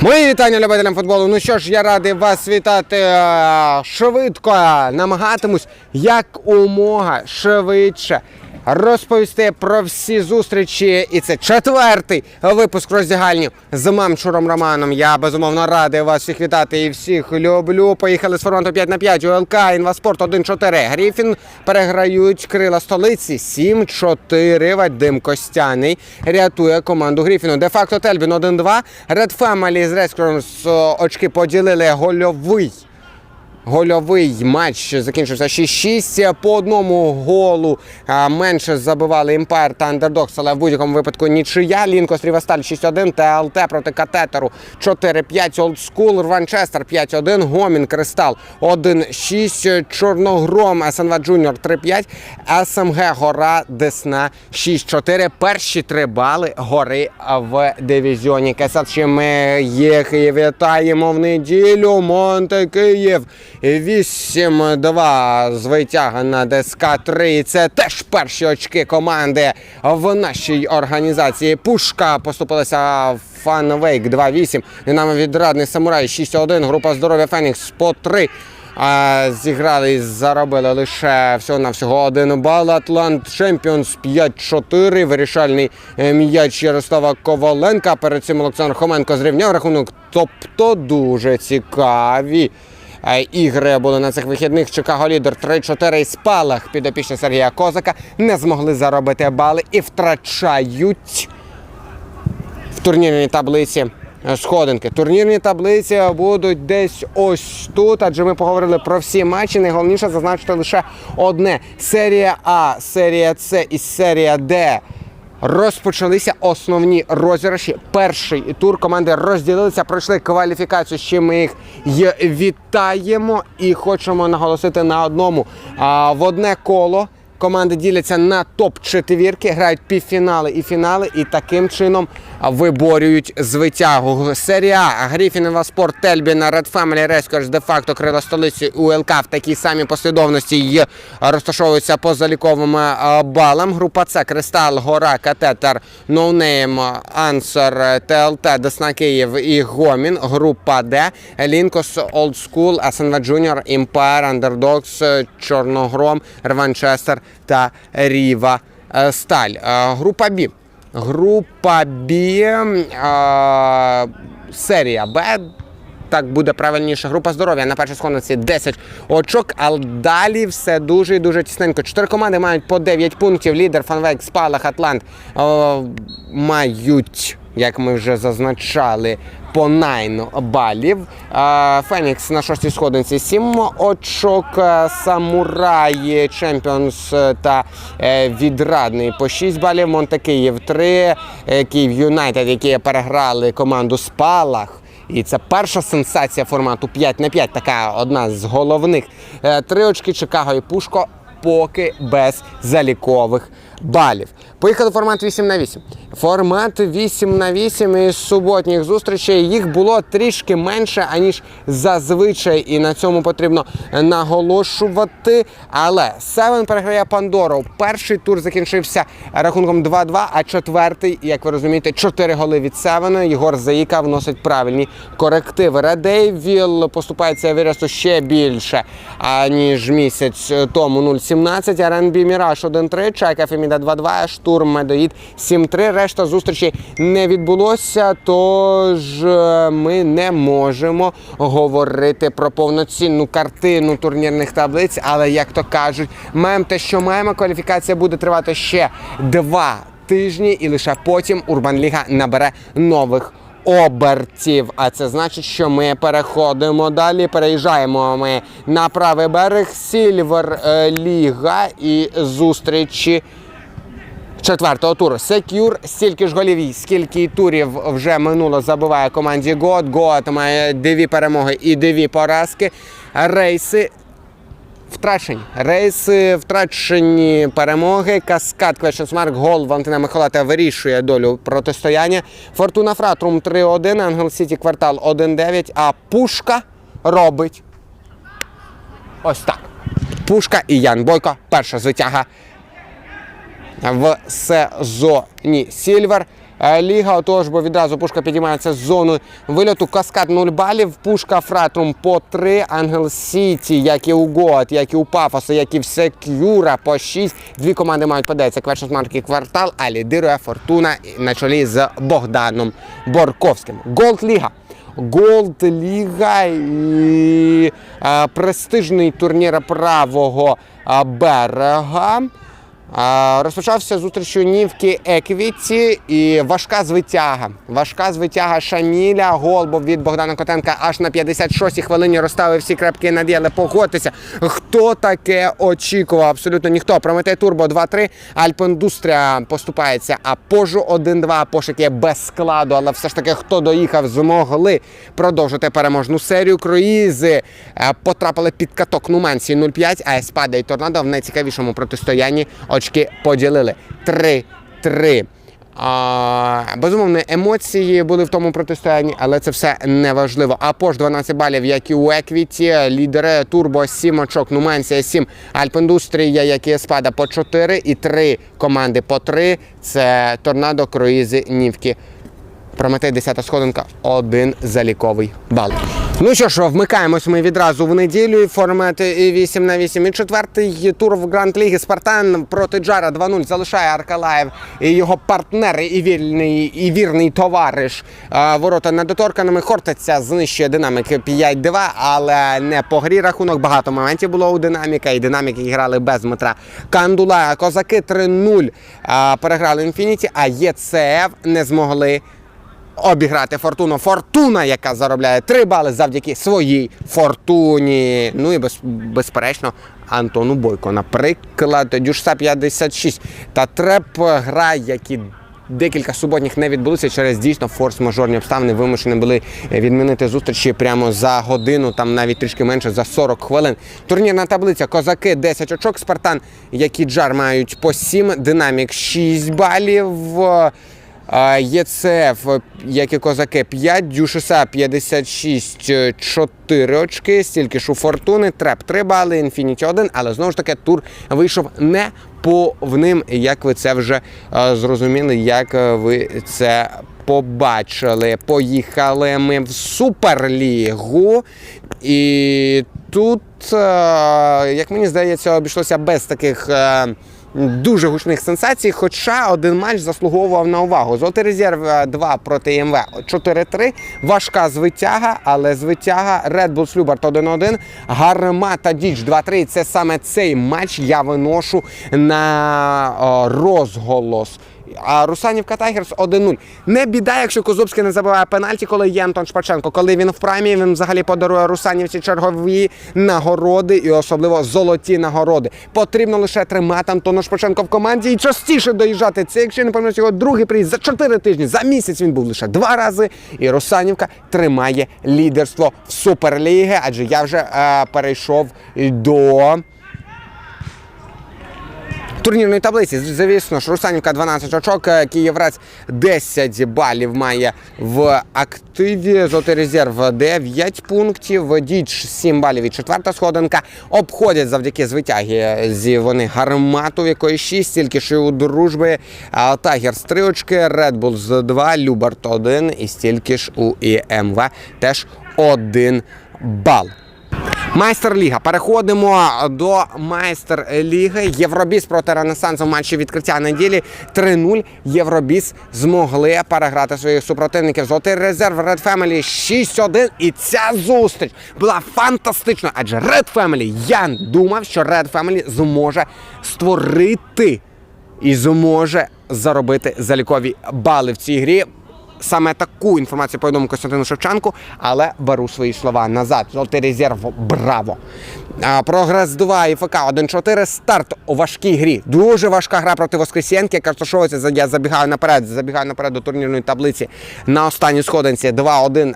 Мої вітання любителям футболу. Ну що ж, я радий вас вітати е, швидко. Намагатимусь якомога швидше розповісти про всі зустрічі. І це четвертий випуск роздягальні з мамчуром Романом. Я безумовно радий вас всіх вітати і всіх люблю. Поїхали з фронту 5 на 5. УЛК, Інваспорт 1-4. Гріфін переграють крила столиці 7-4. Вадим Костяний рятує команду Гріфіну. Де-факто Тельбін 1-2. Red Family з Рескором очки поділили гольовий. Гольовий матч закінчився 6-6. По одному голу менше забивали Імпер та Андердокс, але в будь-якому випадку нічия. Лінкос Рівасталь 6-1, ТЛТ проти Катетеру 4-5, Олдскул, Рванчестер 5-1, Гомін Кристал 1-6, Чорногром, СНВ Джуніор 3-5, СМГ Гора Десна 6-4. Перші три бали гори в дивізіоні Кесат. Ще ми їх і вітаємо в неділю. Монте Київ 8-2 з витяга на ДСК 3. Це теж перші очки команди в нашій організації. Пушка поступилася в Фанвейк 2-8. Динамо відрадний самурай 6-1. Група здоров'я Фенікс по 3. А, зіграли і заробили лише всього на всього один бал. Атлант Чемпіонс 5-4. Вирішальний е, м'яч Ярослава Коваленка. Перед цим Олександр Хоменко зрівняв рахунок. Тобто дуже цікаві. Ігри були на цих вихідних. Чикаго лідер 3-4 і спалах підопічні Сергія Козака не змогли заробити бали і втрачають в турнірній таблиці сходинки. Турнірні таблиці будуть десь ось тут, адже ми поговорили про всі матчі. Найголовніше зазначити лише одне: серія А, серія С і серія Д. Розпочалися основні розіграші. Перший тур команди розділилися, пройшли кваліфікацію. Ще ми їх вітаємо і хочемо наголосити на одному. В одне коло Команди діляться на топ-четвірки, грають півфінали і фінали, і таким чином виборюють звитягу. Серія А, Гріфін, Інваспорт, Тельбіна, Red Family, Рескорс, де-факто крила столиці УЛК в такій самій послідовності й розташовуються по заліковим е, балам. Група С, Кристал, Гора, Катетер, Ноунейм, Ансер, ТЛТ, Десна Київ і Гомін. Група Д, Лінкос, Олдскул, СНВ Джуніор, Імпер, Андердокс, Чорногром, Рванчестер та Ріва е, Сталь. Е, Група Б. Група Б. е, Серія Б. Так буде правильніше. Група здоров'я на першій сходниці 10 очок, але далі все дуже і дуже тісненько. Чотири команди мають по 9 пунктів. Лідер Фанвейк, Спалах, Атлант мають, як ми вже зазначали, по 9 балів. Фенікс на шостій сходинці 7 очок. Самураї, Чемпіонс е, та е, Відрадний по 6 балів. Монте Київ 3. е, Київ Юнайтед, які переграли команду Спалах. І це перша сенсація формату 5 на 5, така одна з головних. Три очки Чикаго і Пушко поки без залікових балів. Поїхали формат 8 на 8. Формат 8 на 8 із суботніх зустрічей їх було трішки менше, аніж зазвичай, і на цьому потрібно наголошувати. Але Севен переграє Пандору. Перший тур закінчився рахунком 2-2, а четвертий, як ви розумієте, 4 голи від Севена. Єгор Заїка вносить правильні корективи. Редейвіл поступається виросту ще більше, аніж місяць тому 0-17. РНБ Міраж 1-3, Чайка Феміда 2-2, Штурм Медоїд 7-3. Решта зустрічей не відбулося, тож е, ми не можемо говорити про повноцінну картину турнірних таблиць. Але як то кажуть, маємо те, що маємо. Кваліфікація буде тривати ще два тижні, і лише потім Урбанліга набере нових. Обертів, а це значить, що ми переходимо далі. Переїжджаємо ми на правий берег Сільвер е, Ліга і зустрічі четвертого туру. Секюр стільки ж голів, скільки турів вже минуло забиває команді Гот. Гот має дві перемоги і дві поразки. Рейси Втрачені рейси, втрачені перемоги. Каскад Квешенсмарк, гол Валентина Михайлата вирішує долю протистояння. Фортуна Фратрум 3-1, Ангел Сіті квартал 1-9, а Пушка робить ось так. Пушка і Ян Бойко. Перша звитяга в сезоні Сільвер. е, ліга. Отож, бо відразу пушка підіймається з зони вильоту. Каскад 0 балів. Пушка Фратрум по 3. Ангел Сіті, як і у Гоат, як і у Пафоса, як і в Секюра по 6. Дві команди мають по 10. Марки квартал, а лідирує Фортуна на чолі з Богданом Борковським. Голд Ліга. Голд Ліга і е, престижний турнір правого е, берега. Розпочався зустрічю Нівки Еквіті і важка звитяга. Важка звитяга Шаміля. Гол був від Богдана Котенка аж на 56-й хвилині розставив всі крапки над «і», але погодьтеся, хто таке очікував? Абсолютно ніхто. Прометей Турбо 2-3. Альпендустрія поступається, а пожу 1-2. Пошуки без складу, але все ж таки, хто доїхав, змогли продовжити переможну серію. Круїзи е, потрапили під каток Нумансі 0-5, а Еспада і Торнадо в найцікавішому протистоянні очки поділили 3-3. А, безумовно, емоції були в тому протистоянні, але це все не важливо. А пош 12 балів, як і у Еквіті, лідери Турбо 7 очок, Нумансія 7, Альпіндустрія, як і Еспада по 4 і 3 команди по 3. Це Торнадо, Круїзи, Нівки. Прометей 10 сходинка, один заліковий бал. Ну що ж, вмикаємось ми відразу в неділю. Формат 8 на 8. І четвертий тур в Гранд Ліги Спартан проти Джара 2-0 залишає Аркалаєв і його партнер і вільний, і вірний товариш. Ворота недоторканими. Хортиця знищує динамік 5-2, але не по грі рахунок. Багато моментів було у динаміка, і динаміки грали без Дмитра Кандула. Козаки 3-0 а, переграли Інфініті, а ЄЦФ не змогли обіграти Фортуну. Фортуна, яка заробляє 3 бали завдяки своїй фортуні. Ну і без, безперечно, Антону Бойко. Наприклад, Дюшса 56 та треп гра, які. Декілька суботніх не відбулися через дійсно форс-мажорні обставини. Вимушені були відмінити зустрічі прямо за годину, там навіть трішки менше за 40 хвилин. Турнірна таблиця Козаки 10 очок, Спартан, які джар мають по 7, Динамік 6 балів. ЄЦФ, як і козаки, 5, Дюшеса 56, 4 очки, стільки ж у Фортуни, Треп 3 бали, Інфініті 1, але знову ж таки тур вийшов не повним, як ви це вже е, зрозуміли, як е, ви це побачили. Поїхали ми в Суперлігу. І тут, е, як мені здається, обійшлося без таких. Е, Дуже гучних сенсацій, хоча один матч заслуговував на увагу. Золотий резерв е, 2 проти МВ 4-3. Важка звитяга, але звитяга Red Bull Слюбарт 1-1. Гармата Діч 2-3. Це саме цей матч я виношу на о, розголос. А Русанівка Тайгерс 1-0. Не біда, якщо Козубський не забиває пенальті, коли є Антон Шпаченко. Коли він в праймі, він взагалі подарує Русанівці чергові нагороди і особливо золоті нагороди. Потрібно лише тримати Антона Шпаченко в команді і частіше доїжджати. Це, якщо не пам'ятаю, його другий приїзд за 4 тижні. За місяць він був лише два рази. І Русанівка тримає лідерство в Суперліги, адже я вже е, перейшов до. Турнірної таблиці, звісно ж, Русанівка 12 очок, е, Київрець 10 балів має в активі. Золотий резерв 9 пунктів, Діч 7 балів і четверта сходинка. Обходять завдяки звитяги зі вони гармату, в якої 6, тільки ж у дружби. А Тайгерс 3 очки, Red Bulls 2, Любарт 1 і стільки ж у ІМВ теж 1 бал. Майстер-ліга. Переходимо до майстер-ліги. Євробіс проти Ренесансу в матчі відкриття неділі 3-0. Євробіс змогли переграти своїх супротивників. Золотий резерв Red Family 6-1. І ця зустріч була фантастична. Адже Red Family, я думав, що Red Family зможе створити і зможе заробити залікові бали в цій грі. Саме таку інформацію повідомив Костянтину Шевченку, але беру свої слова назад. Золотий резерв, браво! Прогрес 2 і ФК 1-4. Старт у важкій грі. Дуже важка гра проти Воскресенки, яка розташовується, за- я забігаю наперед, забігаю наперед до турнірної таблиці. На останній сходинці 2-1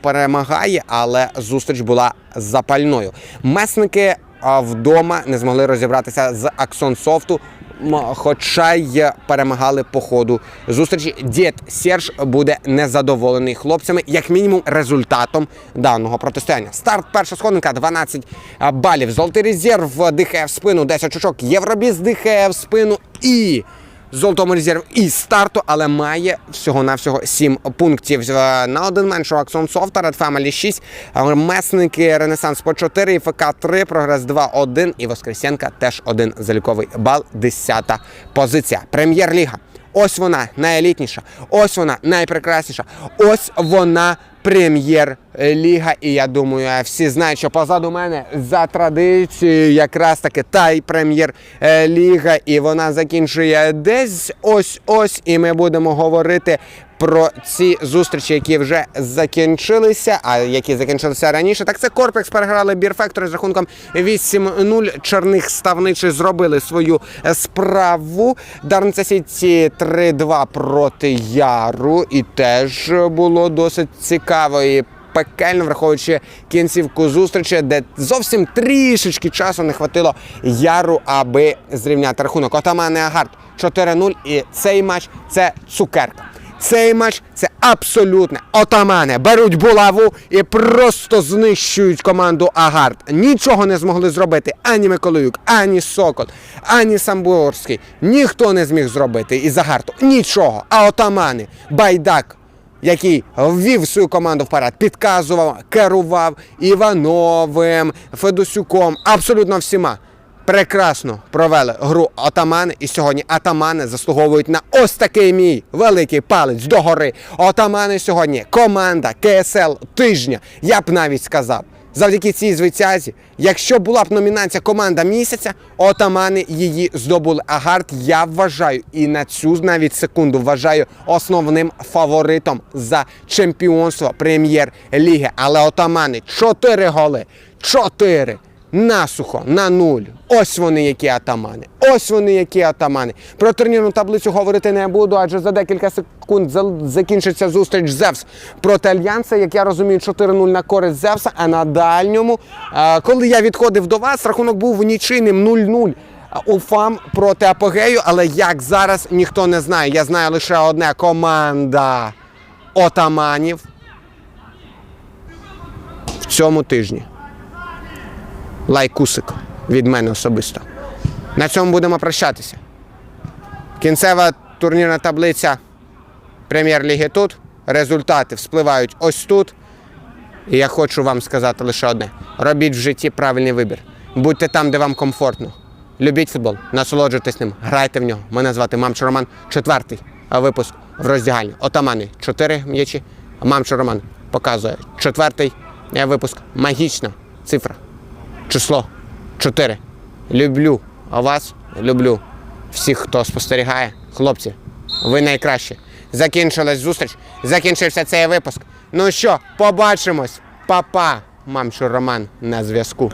перемагає, але зустріч була запальною. Месники вдома не змогли розібратися з Аксон Софту. Хоча й перемагали по ходу зустрічі. Дід Серж буде незадоволений хлопцями, як мінімум, результатом даного протистояння. Старт перша сходинка 12 балів. Золотий резерв дихає в спину, 10 очок. Євробіс дихає в спину і золотому резерві і старту, але має всього-навсього 7 пунктів. Е, На один менше Аксон Софта, Red Family 6, е, Месники Ренесанс по 4, ФК 3, Прогрес 2-1 і Воскресенка теж один заліковий бал, 10 позиція. Прем'єр-ліга. Ось вона найелітніша, ось вона найпрекрасніша, ось вона прем'єр-ліга. І я думаю, всі знають, що позаду мене за традицією якраз таки та й прем'єр-ліга, і вона закінчує десь ось-ось, і ми будемо говорити. Про ці зустрічі, які вже закінчилися, а які закінчилися раніше, так це Корпекс переграли Бірфектори з рахунком 8-0. Черних ставничі зробили свою справу. Сіті 3-2 проти Яру. І теж було досить цікаво. І Пекельно, враховуючи кінцівку зустрічі, де зовсім трішечки часу не хватило Яру, аби зрівняти рахунок. Отаман Агард 4-0. І цей матч це цукерка. Цей матч це абсолютне отамани. Беруть булаву і просто знищують команду Агард. Нічого не змогли зробити ані Миколаюк, ані Сокол, ані Самбурський. Ніхто не зміг зробити із Агарту. Нічого. А отамани, байдак. Який ввів свою команду вперед, підказував, керував Івановим, Федосюком, абсолютно всіма. Прекрасно провели гру отамани, і сьогодні атамани заслуговують на ось такий мій великий палець догори. Отамани сьогодні команда КСЛ тижня. Я б навіть сказав. Завдяки цій звитязі, якщо була б номінація команда місяця, отамани її здобули. Агард я вважаю і на цю навіть секунду вважаю основним фаворитом за чемпіонство прем'єр-ліги. Але отамани чотири голи. Чотири насухо на нуль. Ось вони, які атамани. Ось вони, які атамани. Про турнірну таблицю говорити не буду, адже за декілька секунд закінчиться зустріч Зевс проти Альянса. Як я розумію, 4-0 на користь Зевса. А на дальньому, коли я відходив до вас, рахунок був нічийним 0-0. Уфам проти апогею, але як зараз ніхто не знає. Я знаю лише одне команда отаманів в цьому тижні лайкусик від мене особисто. На цьому будемо прощатися. Кінцева турнірна таблиця прем'єр-ліги тут. Результати вспливають ось тут. І я хочу вам сказати лише одне: робіть в житті правильний вибір. Будьте там, де вам комфортно. Любіть футбол, насолоджуйтесь ним, грайте в нього. Мене звати Мамчо Роман. Четвертий випуск в роздягальні. Отамани чотири м'ячі. Мамчо Роман показує четвертий випуск. Магічна цифра число 4. Люблю вас, люблю всіх, хто спостерігає. Хлопці, ви найкращі. Закінчилась зустріч, закінчився цей випуск. Ну що, побачимось. Па-па, мамчу Роман на зв'язку.